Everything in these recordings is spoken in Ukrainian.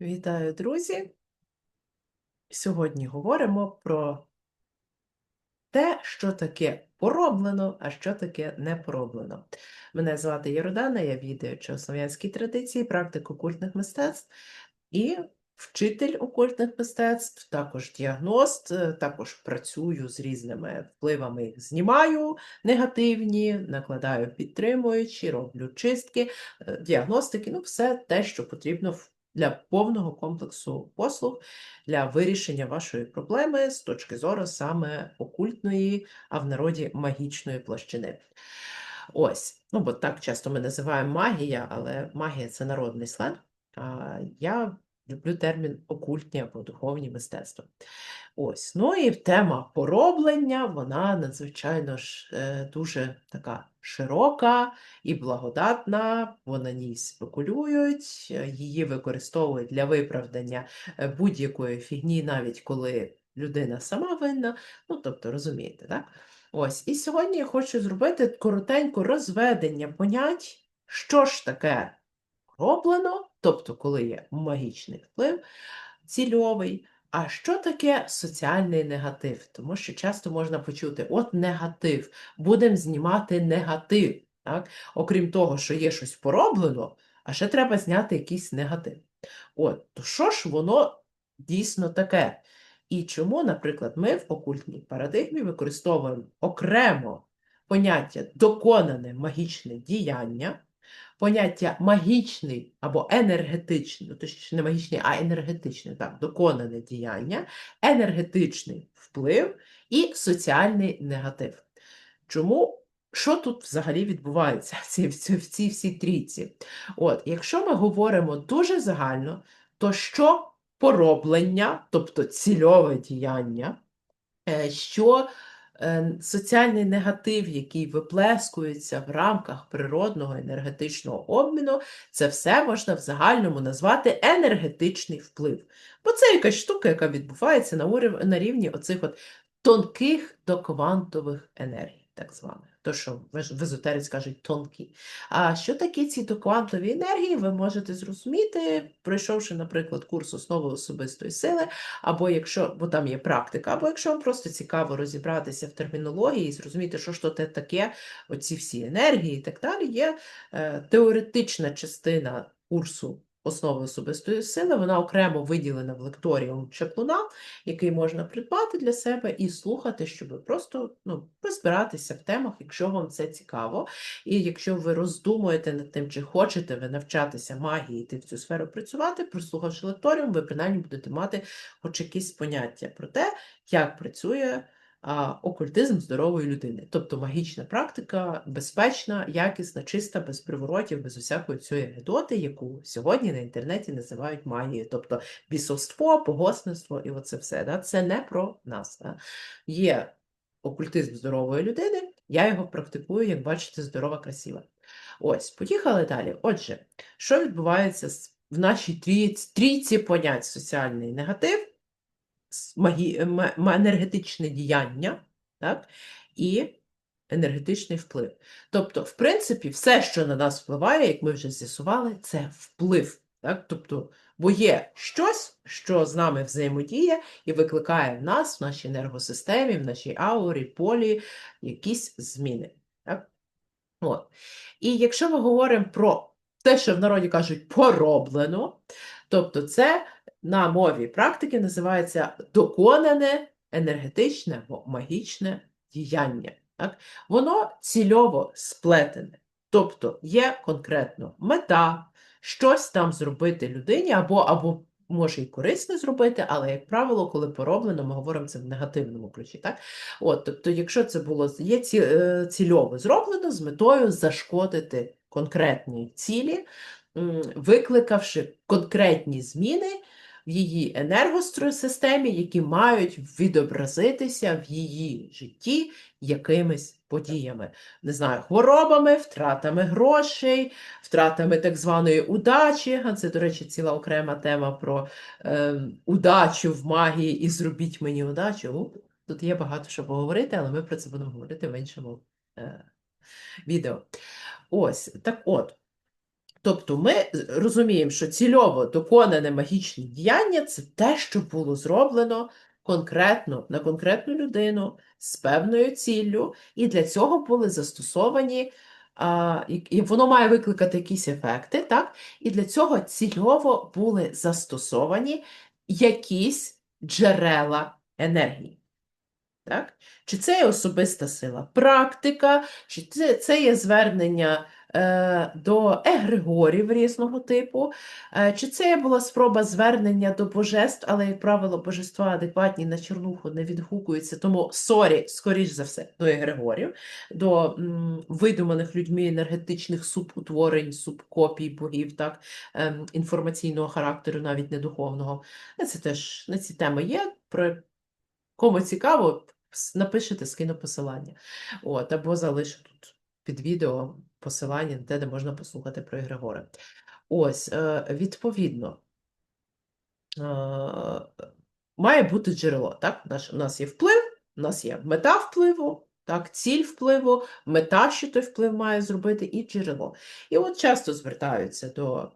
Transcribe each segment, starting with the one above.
Вітаю, друзі! Сьогодні говоримо про те, що таке пороблено, а що таке не пороблено. Мене звати Йордана, я відаючи слов'янські традиції, практик окультних мистецтв і вчитель окультних мистецтв, також діагност, е, також працюю з різними впливами, знімаю негативні, накладаю підтримуючі, роблю чистки, е, діагностики, ну все те, що потрібно в- для повного комплексу послуг для вирішення вашої проблеми з точки зору саме окультної, а в народі магічної площини. Ось, ну бо так часто ми називаємо магія, але магія це народний сленг. Я люблю термін окультні або духовні мистецтва. Ось, ну і тема пороблення, вона надзвичайно ж е, дуже така широка і благодатна, бо на ній спекулюють, її використовують для виправдання е, будь-якої фігні, навіть коли людина сама винна. Ну, тобто, розумієте, так? Ось, і сьогодні я хочу зробити коротенько розведення понять, що ж таке роблено, тобто, коли є магічний вплив, цільовий. А що таке соціальний негатив? Тому що часто можна почути: от негатив, будемо знімати негатив. Так? Окрім того, що є щось пороблено, а ще треба зняти якийсь негатив. От, то що ж воно дійсно таке? І чому, наприклад, ми в окультній парадигмі використовуємо окремо поняття доконане магічне діяння, поняття магічний або енергетичний, ну, точніше не магічний, а енергетичний, так, доконане діяння, енергетичний вплив і соціальний негатив. Чому? Що тут взагалі відбувається в цій, в цій, всій трійці? От, якщо ми говоримо дуже загально, то що пороблення, тобто цільове діяння, е, що соціальний негатив, який виплескується в рамках природного енергетичного обміну, це все можна в загальному назвати енергетичний вплив. Бо це якась штука, яка відбувається на, рівні оцих от тонких доквантових енергій, так званих. То, що в ез- в езотериці кажуть тонкі. А що такі ці доквантові енергії, ви можете зрозуміти, пройшовши, наприклад, курс основи особистої сили, або якщо, бо там є практика, або якщо вам просто цікаво розібратися в термінології і зрозуміти, що ж то таке, оці всі енергії і так далі, є е, теоретична частина курсу основи особистої сили, вона окремо виділена в лекторіум Чеплуна, який можна придбати для себе і слухати, щоб просто ну, розбиратися в темах, якщо вам це цікаво. І якщо ви роздумуєте над тим, чи хочете ви навчатися магії, йти в цю сферу працювати, прослухавши лекторіум, ви принаймні будете мати хоч якісь поняття про те, як працює окультизм здорової людини. Тобто магічна практика безпечна, якісна, чиста, без приворотів, без усякої цієї гедоти, яку сьогодні на інтернеті називають магією. Тобто бісовство, погосництво і оце все. Да? Це не про нас. Да? Є окультизм здорової людини, я його практикую, як бачите, здорова, красива. Ось, поїхали далі. Отже, що відбувається з- в нашій трійці, понять соціальний негатив, магі, енергетичне діяння, так? і енергетичний вплив. Тобто, в принципі, все, що на нас впливає, як ми вже з'ясували, це вплив. Так? Тобто, бо є щось, що з нами взаємодіє і викликає в нас, в нашій енергосистемі, в нашій аурі, полі якісь зміни. Так? От. І якщо ми говоримо про те, що в народі кажуть пороблено, тобто це на мові практики називається доконане енергетичне або магічне діяння. Так? Воно цільово сплетене. Тобто є конкретно мета, щось там зробити людині, або, або може і корисне зробити, але, як правило, коли пороблено, ми говоримо це в негативному ключі. Так? От, тобто, якщо це було є ці, е, цільово зроблено з метою зашкодити конкретній цілі, викликавши конкретні зміни в її енергосистемі, які мають відобразитися в її житті якимись подіями. Не знаю, хворобами, втратами грошей, втратами так званої удачі. Це, до речі, ціла окрема тема про е, удачу в магії і зробіть мені удачу. Тут є багато що поговорити, але ми про це будемо говорити в іншому е, відео. Ось, так от. Тобто ми розуміємо, що цільово доконане магічне діяння це те, що було зроблено конкретно на конкретну людину з певною ціллю, і для цього були застосовані, а, і, воно має викликати якісь ефекти, так? І для цього цільово були застосовані якісь джерела енергії. Так? Чи це є особиста сила практика, чи це, це є звернення до егрегорів різного типу, е, чи це була спроба звернення до божеств, але, як правило, божества адекватні на чорнуху не відгукуються, тому сорі, скоріш за все, до егрегорів, до м, видуманих людьми енергетичних субутворень, субкопій богів, так, ем, інформаційного характеру, навіть не духовного. Е, Це теж на ці теми є. Про Кому цікаво, напишете, скину посилання. От, або залишу під відео посилання на те, де можна послухати про Ігрегори. Ось, е, відповідно, е, має бути джерело. Так? У нас є вплив, у нас є мета впливу, так, ціль впливу, мета, що той вплив має зробити, і джерело. І от часто звертаються до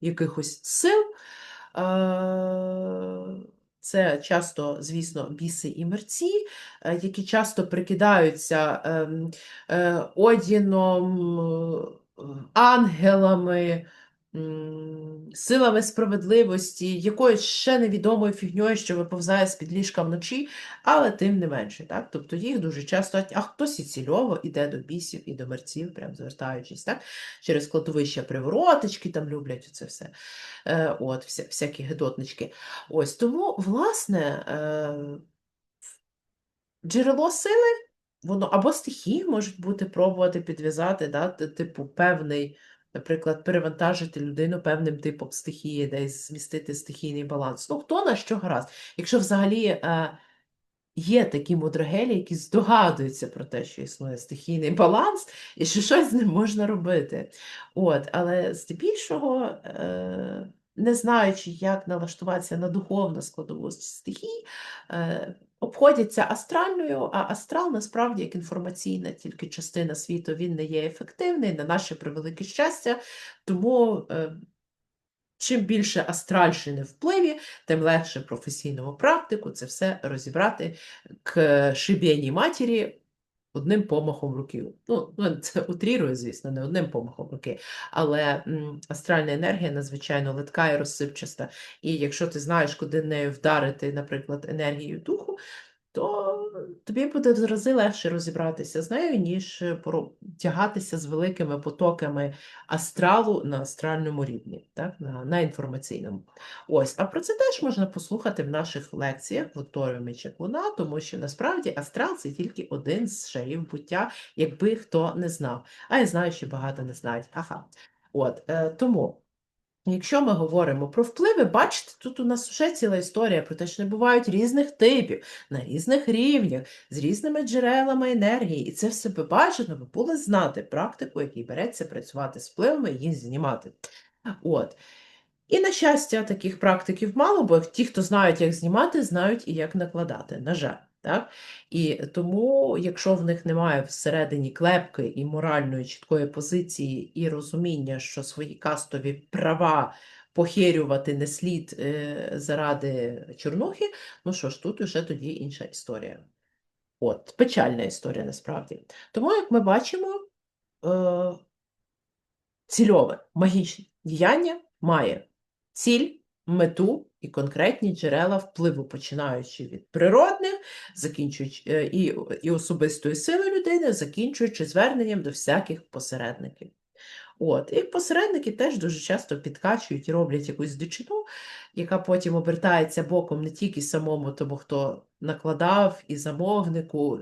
якихось сил. Це часто, звісно, біси і мерці, е, які часто прикидаються ем, е, одіном, е, ангелами, силами справедливості, якоюсь ще невідомою фігньою, що виповзає з-під ліжка вночі, але тим не менше. Так? Тобто їх дуже часто, а хтось і цільово іде до бісів і до мерців, прям звертаючись, так? через кладовища приворотички там люблять це все. Е, от, вся, всякі гидотнички. Ось тому, власне, е, джерело сили, воно або стихії можуть бути пробувати підв'язати, да, типу, певний, наприклад, перевантажити людину певним типом стихії, десь змістити стихійний баланс. Ну, хто на що гаразд. Якщо взагалі. Е, Є такі мудрогелі, які здогадуються про те, що існує стихійний баланс, і що щось з ним можна робити. От, але здебільшого, е, не знаючи, як налаштуватися на духовну складову стихій, е, обходяться астральною, а астрал насправді як інформаційна тільки частина світу, він не є ефективний, на наше превелике щастя. Тому е, чим більше астральщини впливі, тим легше професійному практику це все розібрати к шибєній матері одним помахом руки. Ну, ну, це утрірує, звісно, не одним помахом руки, але астральна енергія надзвичайно литка і розсипчаста. І якщо ти знаєш, куди нею вдарити, наприклад, енергію духу, то тобі буде в легше розібратися з нею, ніж е, тягатися з великими потоками астралу на астральному рівні, так, на, на інформаційному. Ось, а про це теж можна послухати в наших лекціях в лекторіумі Чеклуна, тому що насправді астрал це тільки один з шарів буття, якби хто не знав. А я знаю, що багато не знають. Ага. От, е, тому. Якщо ми говоримо про впливи, бачите, тут у нас вже ціла історія про те, що не бувають різних типів, на різних рівнях, з різними джерелами енергії. І це все би бачено, ви були знати практику, який береться працювати з впливами і їх знімати. От. І, на щастя, таких практиків мало, бо ті, хто знають, як знімати, знають і як накладати, на жаль. Так? І тому, якщо в них немає всередині клепки і моральної чіткої позиції, і розуміння, що свої кастові права похерювати не слід е, заради чорнухи, ну що ж, тут уже тоді інша історія. От, печальна історія насправді. Тому, як ми бачимо, е, цільове магічне діяння має ціль, мету і конкретні джерела впливу, починаючи від природних, закінчуючи е, і, і особистої сили людини, закінчуючи зверненням до всяких посередників. От, і посередники теж дуже часто підкачують і роблять якусь дичину, яка потім обертається боком не тільки самому тому, хто накладав, і замовнику,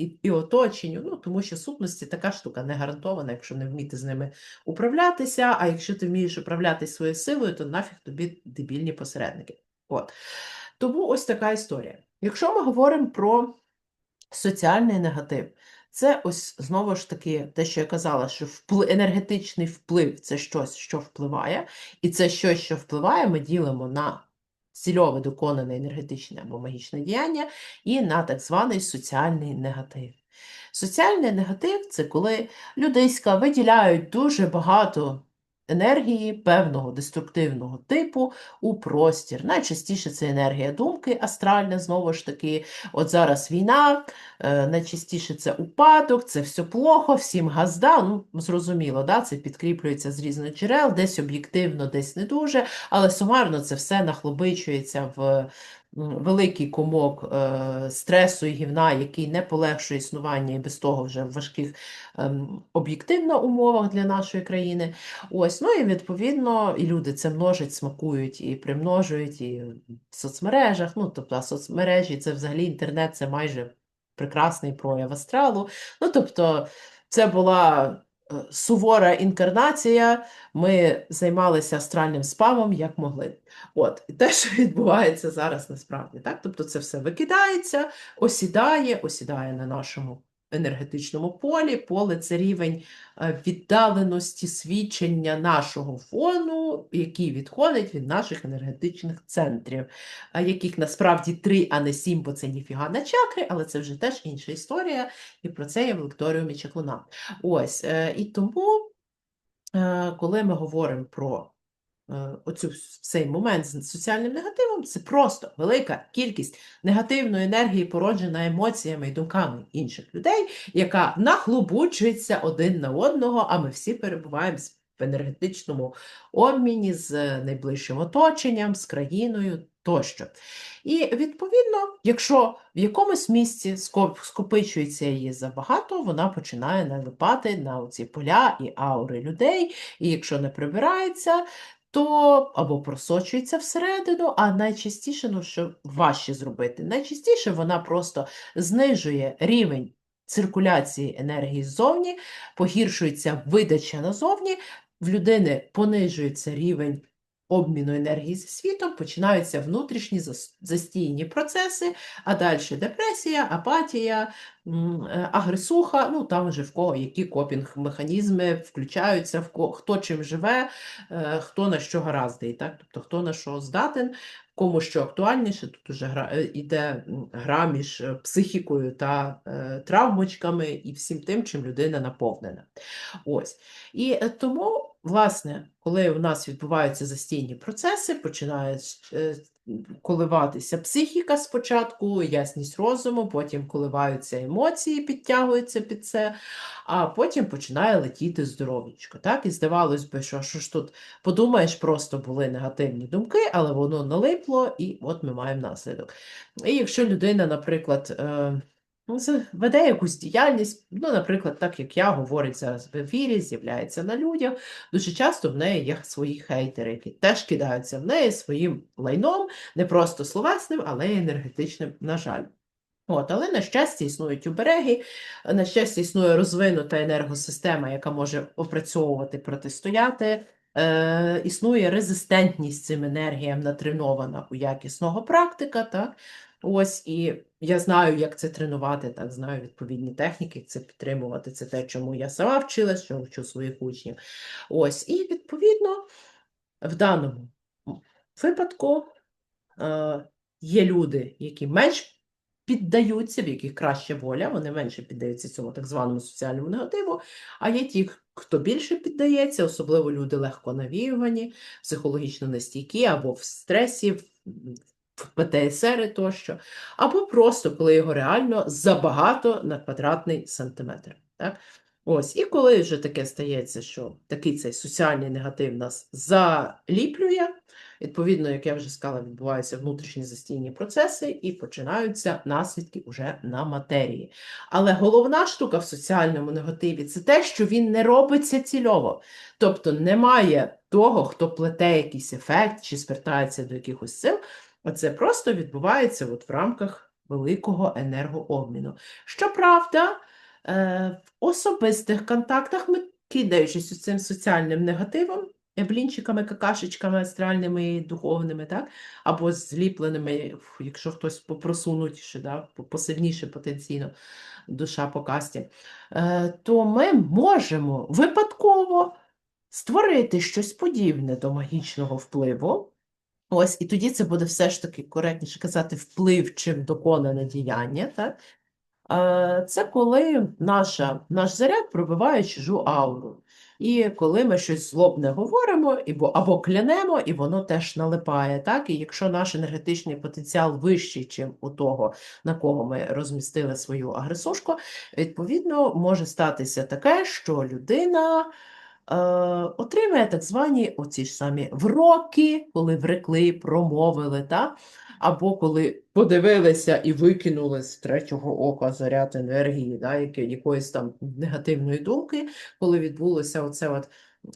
і, і оточенню, ну, тому що сутності така штука не гарантована, якщо не вміти з ними управлятися, а якщо ти вмієш управлятися своєю силою, то нафіг тобі дебільні посередники. От. Тому ось така історія. Якщо ми говоримо про соціальний негатив, це ось знову ж таки те, що я казала, що вплив, енергетичний вплив це щось, що впливає, і це щось, що впливає, ми ділимо на цільове доконане енергетичне або магічне діяння і на так званий соціальний негатив. Соціальний негатив це коли людиська виділяють дуже багато енергії певного деструктивного типу у простір. Найчастіше це енергія думки, астральна, знову ж таки. От зараз війна, е, найчастіше це упадок, це все плохо, всім газда. Ну, зрозуміло, да? це підкріплюється з різних джерел, десь об'єктивно, десь не дуже, але сумарно це все нахлобичується в великий комок е, стресу і гівна, який не полегшує існування і без того вже в важких ем, об'єктивно умовах для нашої країни. Ось, ну і відповідно, і люди це множать, смакують і примножують, і в соцмережах. Ну, тобто, соцмережі це взагалі інтернет, це майже прекрасний прояв астралу. Ну, тобто, це була сувора інкарнація. Ми займалися астральним спамом як могли. От, і те, що відбувається зараз насправді, так? Тобто це все викидається, осідає, осідає на нашому енергетичному полі. Поле це рівень е, віддаленості свідчення нашого фону, який відходить від наших енергетичних центрів, яких насправді три, а не сім, бо це ніфіга на чакри, але це вже теж інша історія, і про це є в лекторіумі Чаклуна. Ось, е, і тому, е, коли ми говоримо про е, оцю цей момент з соціальним негативом, це просто велика кількість негативної енергії, породжена емоціями і думками інших людей, яка нахлобучується один на одного, а ми всі перебуваємо в енергетичному обміні з найближчим оточенням, з країною тощо. І відповідно, якщо в якомусь місці скоп- скопичується її забагато, вона починає налипати на ці поля і аури людей, і якщо не прибирається, то або просочується всередину, а найчастіше, ну що важче зробити, найчастіше вона просто знижує рівень циркуляції енергії ззовні, погіршується видача назовні, в людини понижується рівень обміну енергії зі світом, починаються внутрішні застійні процеси, а далі депресія, апатія, е, агресуха, ну там вже в кого які копінг-механізми включаються, в ко, хто чим живе, е, хто на що гараздий, так? Тобто хто на що здатен, кому що актуальніше, тут уже гра, е, іде гра між е, психікою та е, травмочками і всім тим, чим людина наповнена. Ось. І е, тому, власне, коли у нас відбуваються застійні процеси, починає е, коливатися психіка спочатку, ясність розуму, потім коливаються емоції, підтягуються під це, а потім починає летіти здоров'ячко. Так? І здавалось би, що, що ж тут подумаєш, просто були негативні думки, але воно налипло, і от ми маємо наслідок. І якщо людина, наприклад, е, веде якусь діяльність, ну, наприклад, так як я говорить зараз в ефірі, з'являється на людях. Дуже часто в неї є свої хейтери, які теж кидаються в неї своїм лайном, не просто словесним, але й енергетичним, на жаль. От, але на щастя існують обереги, на щастя, існує розвинута енергосистема, яка може опрацьовувати, протистояти. Е, існує резистентність цим енергіям, натренована у якісного практика. Так? Ось, і я знаю, як це тренувати, так, знаю відповідні техніки, як це підтримувати. Це те, чому я сама вчилась, що вчу своїх учнів. Ось, і відповідно, в даному випадку е, є люди, які менш піддаються, в яких краща воля, вони менше піддаються цьому так званому соціальному негативу, а є ті, хто більше піддається, особливо люди легко навіювані, психологічно нестійкі або в стресі, ПТСР тощо, або просто коли його реально забагато на квадратний сантиметр. Так? Ось, і коли вже таке стається, що такий цей соціальний негатив нас заліплює, відповідно, як я вже сказала, відбуваються внутрішні застійні процеси і починаються наслідки уже на матерії. Але головна штука в соціальному негативі це те, що він не робиться цільово. Тобто немає того, хто плете якийсь ефект чи звертається до якихось сил. Оце просто відбувається от в рамках великого енергообміну. Щоправда, е, в особистих контактах ми, кидаючись цим соціальним негативом, блінчиками, какашечками астральними і духовними, так? або зліпленими, якщо хтось попросунутіше, да? посильніше потенційно душа по касті, е, то ми можемо випадково створити щось подібне до магічного впливу. Ось, і тоді це буде все ж таки коректніше казати вплив, чим доконане діяння, так? Це коли наша, наш заряд пробиває чужу ауру. І коли ми щось злобне говоримо, або клянемо, і воно теж налипає. Так? І якщо наш енергетичний потенціал вищий, ніж у того, на кого ми розмістили свою агресушку, відповідно, може статися таке, що людина е, отримає так звані оці ж самі вроки, коли врекли, промовили, так? або коли подивилися і викинули з третього ока заряд енергії, да, якоїсь там негативної думки, коли відбулося оце от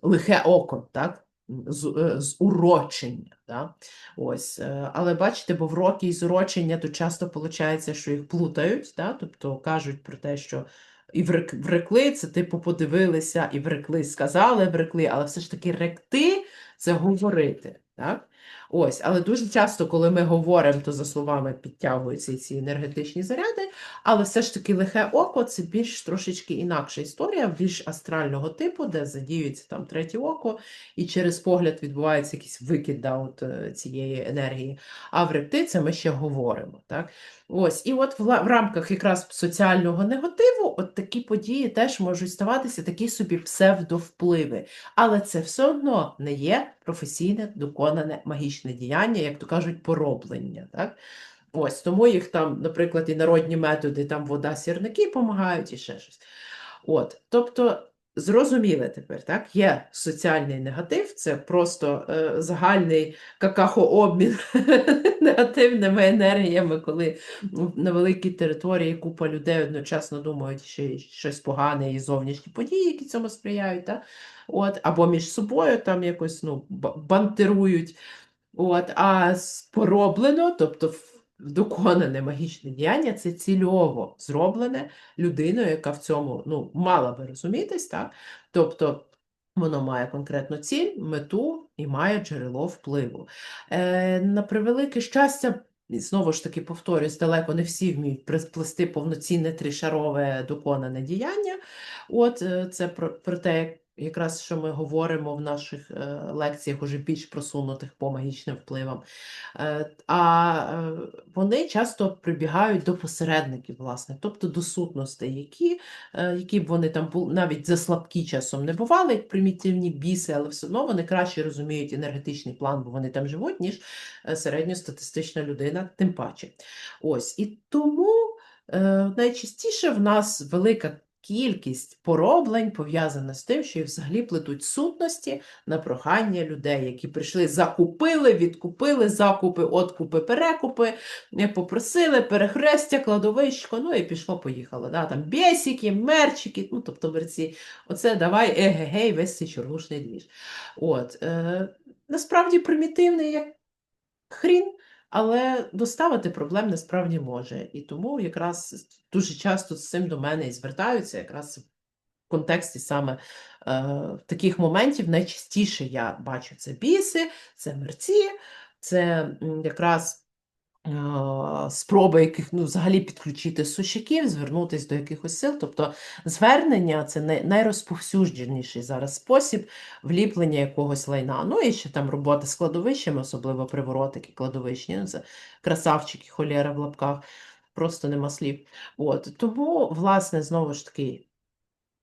лихе око, так? З, е, з урочення. Да? Ось. е, Але бачите, бо вроки і зурочення то часто виходить, що їх плутають, да? тобто кажуть про те, що і врек- врекли, це типу подивилися, і врекли, сказали, врекли, але все ж таки ректи це говорити. Так? Ось, але дуже часто, коли ми говоримо, то за словами підтягуються ці енергетичні заряди, але все ж таки лихе око це більш трошечки інакша історія, більш астрального типу, де задіюється там третє око, і через погляд відбувається якийсь викид да, от, е, цієї енергії. А в ректи це ми ще говоримо. Так? Ось, і от в рамках якраз соціального негативу, от такі події теж можуть ставатися такі собі псевдовпливи. Але це все одно не є професійне, доконане магічне діяння, як то кажуть, пороблення. Так? Ось, тому їх там, наприклад, і народні методи, там вода, сірники допомагають і ще щось. От, тобто, зрозуміли тепер, так? Є соціальний негатив, це просто е, загальний какахообмін негативними енергіями, коли на великій території купа людей одночасно думають, що щось погане і зовнішні події, які цьому сприяють, так? От, або між собою там якось ну, ба- бантирують. От, а с- пороблено, тобто доконане магічне діяння, це цільово зроблене людиною, яка в цьому ну, мала би розумітись, так? Тобто воно має конкретну ціль, мету і має джерело впливу. Е, на превелике щастя, і знову ж таки повторюсь, далеко не всі вміють приплести повноцінне тришарове доконане діяння. От е, це про, про те, якраз що ми говоримо в наших е, лекціях, уже більш просунутих по магічним впливам. Е, а е, вони часто прибігають до посередників, власне, тобто до сутностей, які, які б вони там бу- навіть за слабкі часом не бували, як примітивні біси, але все одно вони краще розуміють енергетичний план, бо вони там живуть, ніж середньостатистична людина, тим паче. Ось і тому найчастіше в нас велика кількість пороблень пов'язана з тим, що їх взагалі плетуть сутності на прохання людей, які прийшли, закупили, відкупили, закупи, откупи, перекупи, е, попросили, перехрестя, кладовищко, ну і пішло-поїхало. Да? Там бєсики, мерчики, ну тобто мерці, оце давай, егегей, весь цей чорнушний двіж. От, е, насправді примітивний як хрін, але доставити проблем насправді може. І тому якраз дуже часто з цим до мене і звертаються, якраз в контексті саме е, таких моментів найчастіше я бачу це біси, це мерці, це якраз спроби яких, ну, взагалі підключити сущиків, звернутися до якихось сил. Тобто звернення це найрозповсюдженіший зараз спосіб вліплення якогось лайна. Ну і ще там робота з кладовищами, особливо приворотики кладовищні, ну, це красавчики, холєра в лапках, просто нема слів. От. Тому, власне, знову ж таки,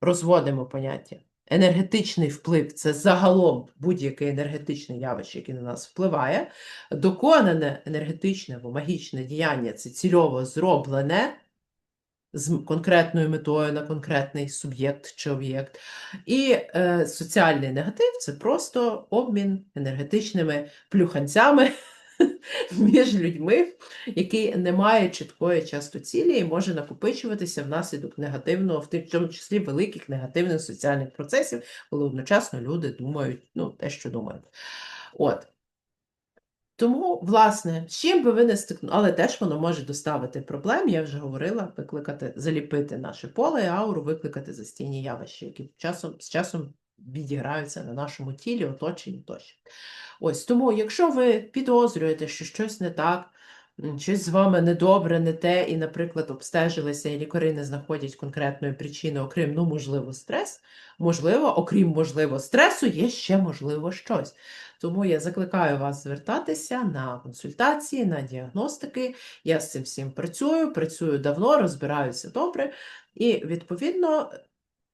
розводимо поняття. Енергетичний вплив це загалом будь-яке енергетичне явище, яке на нас впливає. Доконане енергетичне або магічне діяння це цільово зроблене з конкретною метою на конкретний суб'єкт чи об'єкт. І е, соціальний негатив це просто обмін енергетичними плюханцями між людьми, який не має чіткої часто цілі і може накопичуватися внаслідок негативного, в тому числі великих негативних соціальних процесів, коли одночасно люди думають ну, те, що думають. От. Тому, власне, з чим би ви не стикнули, але теж воно може доставити проблем, я вже говорила, викликати, заліпити наше поле, і ауру, викликати застійні явища, які часом, з часом відіграються на нашому тілі, оточенні тощо. Ось тому, якщо ви підозрюєте, що щось не так, щось з вами недобре, не те, і, наприклад, обстежилися, і лікарі не знаходять конкретної причини, окрім, ну, можливо, стрес. Можливо, окрім можливо, стресу, є ще можливо щось. Тому я закликаю вас звертатися на консультації, на діагностики. Я з цим всім працюю, працюю давно, розбираюся добре. І, відповідно,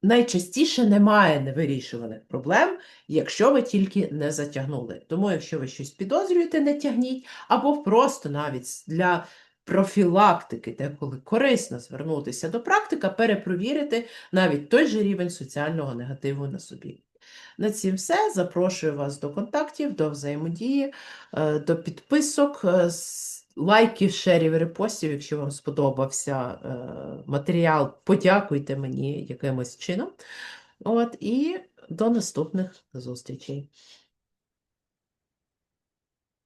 найчастіше немає невирішуваних проблем, якщо ви тільки не затягнули. Тому, якщо ви щось підозрюєте, не тягніть, або просто навіть для профілактики, деколи корисно звернутися до практика, перепровірити навіть той же рівень соціального негативу на собі. На цім все. Запрошую вас до контактів, до взаємодії, е, до підписок, е, лайків, шерів, репостів. Якщо вам сподобався е, матеріал, подякуйте мені якимось чином. От, і до наступних зустрічей.